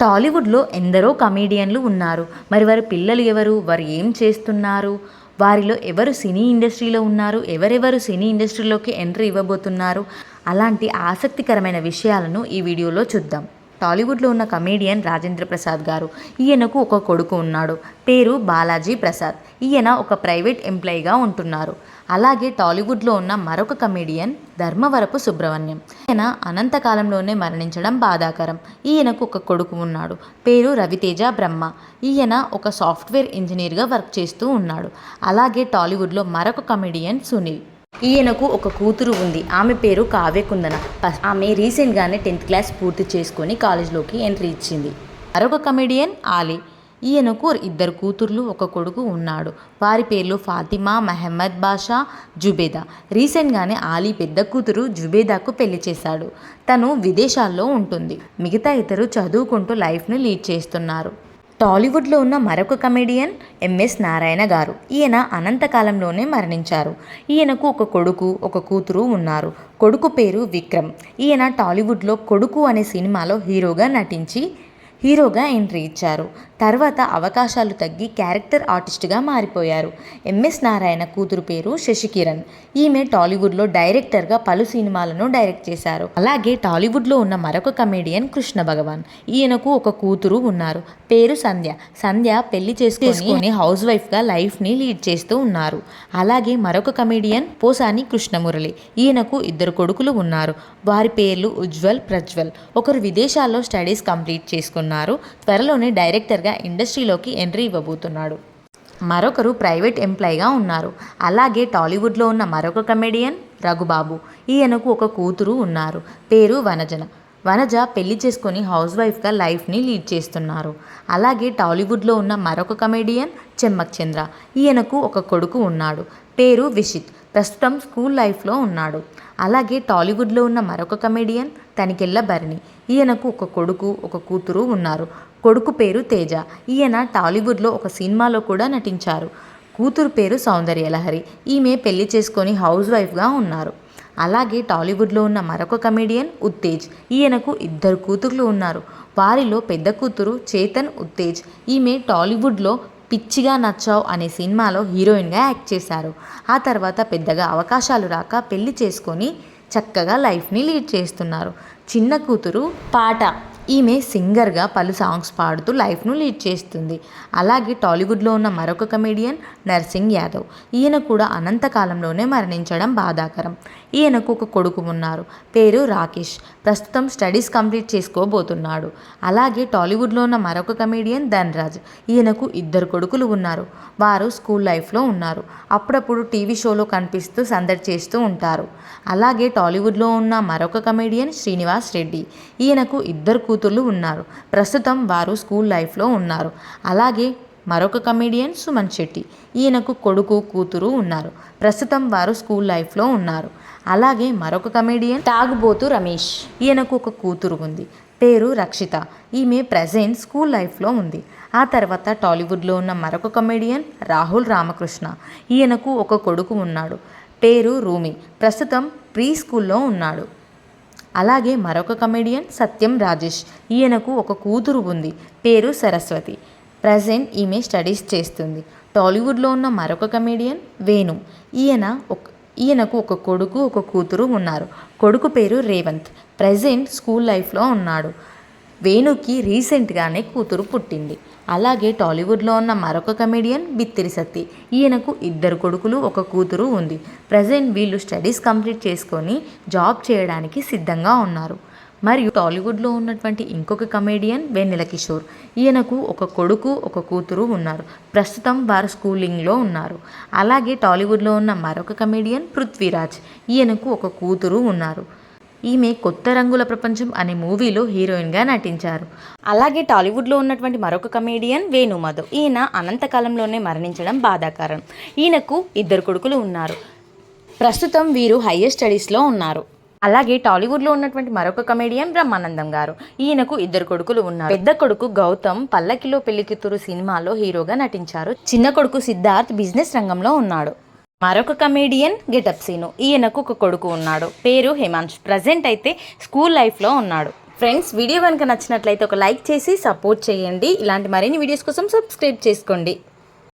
టాలీవుడ్లో ఎందరో కమేడియన్లు ఉన్నారు. మరి వారి పిల్లలు ఎవరు? వారు ఏం చేస్తున్నారు? వారిలో ఎవరు సినీ ఇండస్ట్రీలో ఉన్నారు? ఎవరెవరు సినీ ఇండస్ట్రీలోకి ఎంట్రీ ఇవ్వబోతున్నారు? అలాంటి ఆసక్తికరమైన విషయాలను ఈ వీడియోలో చూద్దాం. టాలీవుడ్లో ఉన్న కమేడియన్ రాజేంద్ర ప్రసాద్ గారు. ఈయనకు ఒక కొడుకు ఉన్నాడు. పేరు బాలాజీ ప్రసాద్. ఈయన ఒక ప్రైవేట్ ఎంప్లాయీగా ఉంటున్నారు. అలాగే టాలీవుడ్లో ఉన్న మరొక కమేడియన్ ధర్మవరపు సుబ్రహ్మణ్యం. ఈయన అనంతకాలంలోనే మరణించడం బాధాకరం. ఈయనకు ఒక కొడుకు ఉన్నాడు. పేరు రవితేజ బ్రహ్మ. ఈయన ఒక సాఫ్ట్వేర్ ఇంజనీర్గా వర్క్ చేస్తూ ఉన్నాడు. అలాగే టాలీవుడ్లో మరొక కమెడియన్ సునీల్. ఈయనకు ఒక కూతురు ఉంది. ఆమె పేరు కావ్యకుందన. ఆమె రీసెంట్గానే టెన్త్ క్లాస్ పూర్తి చేసుకొని కాలేజ్లోకి ఎంట్రీ ఇచ్చింది. మరొక కమెడియన్ ఆలీ. ఈయనకు ఇద్దరు కూతుర్లు ఒక కొడుకు ఉన్నాడు. వారి పేర్లు ఫాతిమా మహమ్మద్ బాషా జుబేదా. రీసెంట్గానే ఆలీ పెద్ద కూతురు జుబేదాకు పెళ్ళి చేశాడు. తను విదేశాల్లో ఉంటుంది. మిగతా ఇద్దరు చదువుకుంటూ లైఫ్ను లీడ్ చేస్తున్నారు. టాలీవుడ్లో ఉన్న మరొక కమెడియన్ ఎంఎస్ నారాయణ గారు. ఈయన అనంతకాలంలోనే మరణించారు. ఈయనకు ఒక కొడుకు ఒక కూతురు ఉన్నారు. కొడుకు పేరు విక్రమ్. ఈయన టాలీవుడ్లో కొడుకు అనే సినిమాలో హీరోగా నటించి హీరోగా ఎంట్రీ ఇచ్చారు. తర్వాత అవకాశాలు తగ్గి క్యారెక్టర్ ఆర్టిస్ట్గా మారిపోయారు. ఎంఎస్ నారాయణ కూతురు పేరు శశికిరణ్. ఈమె టాలీవుడ్లో డైరెక్టర్గా పలు సినిమాలను డైరెక్ట్ చేశారు. అలాగే టాలీవుడ్లో ఉన్న మరొక కమేడియన్ కృష్ణ భగవాన్. ఈయనకు ఒక కూతురు ఉన్నారు. పేరు సంధ్య. సంధ్య పెళ్ళి చేసుకొని హౌస్ వైఫ్గా లైఫ్ని లీడ్ చేస్తూ ఉన్నారు. అలాగే మరొక కమేడియన్ పోసాని కృష్ణమురళి. ఈయనకు ఇద్దరు కొడుకులు ఉన్నారు. వారి పేర్లు ఉజ్వల్ ప్రజ్వల్. ఒకరు విదేశాల్లో స్టడీస్ కంప్లీట్ చేసుకున్నారు. త్వరలోనే డైరెక్టర్గా ఇండస్ట్రీలోకి ఎంట్రీ ఇవ్వబోతున్నాడు. మరొకరు ప్రైవేట్ ఎంప్లాయీగా ఉన్నారు. అలాగే టాలీవుడ్లో ఉన్న మరొక కమెడియన్ రఘుబాబు. ఈయనకు ఒక కూతురు ఉన్నారు. పేరు వనజన. వనజ పెళ్ళి చేసుకొని హౌస్ వైఫ్గా లైఫ్ని లీడ్ చేస్తున్నారు. అలాగే టాలీవుడ్లో ఉన్న మరొక కమెడియన్ చెమ్మక్ చంద్ర. ఈయనకు ఒక కొడుకు ఉన్నాడు. పేరు విషిత్. ప్రస్తుతం స్కూల్ లైఫ్లో ఉన్నాడు. అలాగే టాలీవుడ్లో ఉన్న మరొక కమెడియన్ తనికెళ్ళ భరణి ఈయనకు ఒక కొడుకు ఒక కూతురు ఉన్నారు. కొడుకు పేరు తేజ. ఈయన టాలీవుడ్లో ఒక సినిమాలో కూడా నటించారు. కూతురు పేరు సౌందర్యలహరి ఈమె పెళ్ళి చేసుకొని హౌస్ వైఫ్గా ఉన్నారు. అలాగే టాలీవుడ్లో ఉన్న మరొక కమెడియన్ ఉత్తేజ్. ఈయనకు ఇద్దరు కూతుర్లు ఉన్నారు. వారిలో పెద్ద కూతురు చేతన్ ఉత్తేజ్. ఈమె టాలీవుడ్లో పిచ్చిగా నచ్చావు అనే సినిమాలో హీరోయిన్గా యాక్ట్ చేశారు. ఆ తర్వాత పెద్దగా అవకాశాలు రాక పెళ్ళి చేసుకొని చక్కగా లైఫ్ని లీడ్ చేస్తున్నారు. చిన్న కూతురు పాట. ఈమె సింగర్గా పలు సాంగ్స్ పాడుతూ లైఫ్ను లీడ్ చేస్తుంది. అలాగే టాలీవుడ్లో ఉన్న మరొక కమెడియన్ నర్సింగ్ యాదవ్. ఈయన కూడా అనంతకాలంలోనే మరణించడం బాధాకరం. ఈయనకు ఒక కొడుకు ఉన్నారు. పేరు రాకేష్. ప్రస్తుతం స్టడీస్ కంప్లీట్ చేసుకోబోతున్నాడు. అలాగే టాలీవుడ్లో ఉన్న మరొక కమెడియన్ ధన్రాజ్. ఈయనకు ఇద్దరు కొడుకులు ఉన్నారు. వారు స్కూల్ లైఫ్లో ఉన్నారు. అప్పుడప్పుడు టీవీ షోలో కనిపిస్తూ సందడి చేస్తూ ఉంటారు. అలాగే టాలీవుడ్లో ఉన్న మరొక కమెడియన్ శ్రీనివాస్ రెడ్డి. ఈయనకు ఇద్దరు కూతుర్లు ఉన్నారు. ప్రస్తుతం వారు స్కూల్ లైఫ్లో ఉన్నారు. అలాగే మరొక కమెడియన్ సుమన్ శెట్టి. ఈయనకు కొడుకు కూతురు ఉన్నారు. ప్రస్తుతం వారు స్కూల్ లైఫ్లో ఉన్నారు. అలాగే మరొక కమెడియన్ తాగుబోతు రమేష్. ఈయనకు ఒక కూతురు ఉంది. పేరు రక్షిత. ఈమె ప్రజెంట్ స్కూల్ లైఫ్లో ఉంది. ఆ తర్వాత టాలీవుడ్లో ఉన్న మరొక కమెడియన్ రాహుల్ రామకృష్ణ. ఈయనకు ఒక కొడుకు ఉన్నాడు. పేరు రూమి. ప్రస్తుతం ప్రీ స్కూల్లో ఉన్నాడు. అలాగే మరొక కమెడియన్ సత్యం రాజేష్. ఈయనకు ఒక కూతురు ఉంది పేరు సరస్వతి. ప్రజెంట్ ఈమె స్టడీస్ చేస్తుంది. టాలీవుడ్లో ఉన్న మరొక కమెడియన్ వేణు. ఈయన ఒక ఈయనకు ఒక కొడుకు ఒక కూతురు ఉన్నారు. కొడుకు పేరు రేవంత్. ప్రజెంట్ స్కూల్ లైఫ్లో ఉన్నాడు. వేణుకి రీసెంట్గానే కూతురు పుట్టింది. అలాగే టాలీవుడ్లో ఉన్న మరొక కమెడియన్ బిత్తిరి సత్తి. ఈయనకు ఇద్దరు కొడుకులు ఒక కూతురు ఉంది. ప్రజెంట్ వీళ్ళు స్టడీస్ కంప్లీట్ చేసుకొని జాబ్ చేయడానికి సిద్ధంగా ఉన్నారు. మరియు టాలీవుడ్లో ఉన్నటువంటి ఇంకొక కమెడియన్ వెన్నెల కిషోర్. ఈయనకు ఒక కొడుకు ఒక కూతురు ఉన్నారు. ప్రస్తుతం వారు స్కూలింగ్లో ఉన్నారు. అలాగే టాలీవుడ్లో ఉన్న మరొక కమెడియన్ పృథ్వీరాజ్. ఈయనకు ఒక కూతురు ఉన్నారు. ఈమె కొత్త రంగుల ప్రపంచం అనే మూవీలో హీరోయిన్గా నటించారు. అలాగే టాలీవుడ్లో ఉన్నటువంటి మరొక కమేడియన్ వేణు మాధవ్ ఈయన అనంతకాలంలోనే మరణించడం బాధాకరం. ఈయనకు ఇద్దరు కొడుకులు ఉన్నారు. ప్రస్తుతం వీరు హయ్యర్ స్టడీస్లో ఉన్నారు. అలాగే టాలీవుడ్లో ఉన్నటువంటి మరొక కమేడియన్ బ్రహ్మానందం గారు. ఈయనకు ఇద్దరు కొడుకులు ఉన్నారు. పెద్ద కొడుకు గౌతమ్ పల్లకిలో పెళ్ళికితురు సినిమాలో హీరోగా నటించారు. చిన్న కొడుకు సిద్ధార్థ్ బిజినెస్ రంగంలో ఉన్నాడు. మరొక కమేడియన్ గెటప్ సీను. ఈయనకు ఒక కొడుకు ఉన్నాడు. పేరు హేమాంష్ ప్రజెంట్ అయితే స్కూల్ లైఫ్లో ఉన్నాడు. ఫ్రెండ్స్ వీడియో కనుక నచ్చినట్లయితే ఒక లైక్ చేసి సపోర్ట్ చేయండి. ఇలాంటి మరిన్ని వీడియోస్ కోసం సబ్స్క్రైబ్ చేసుకోండి.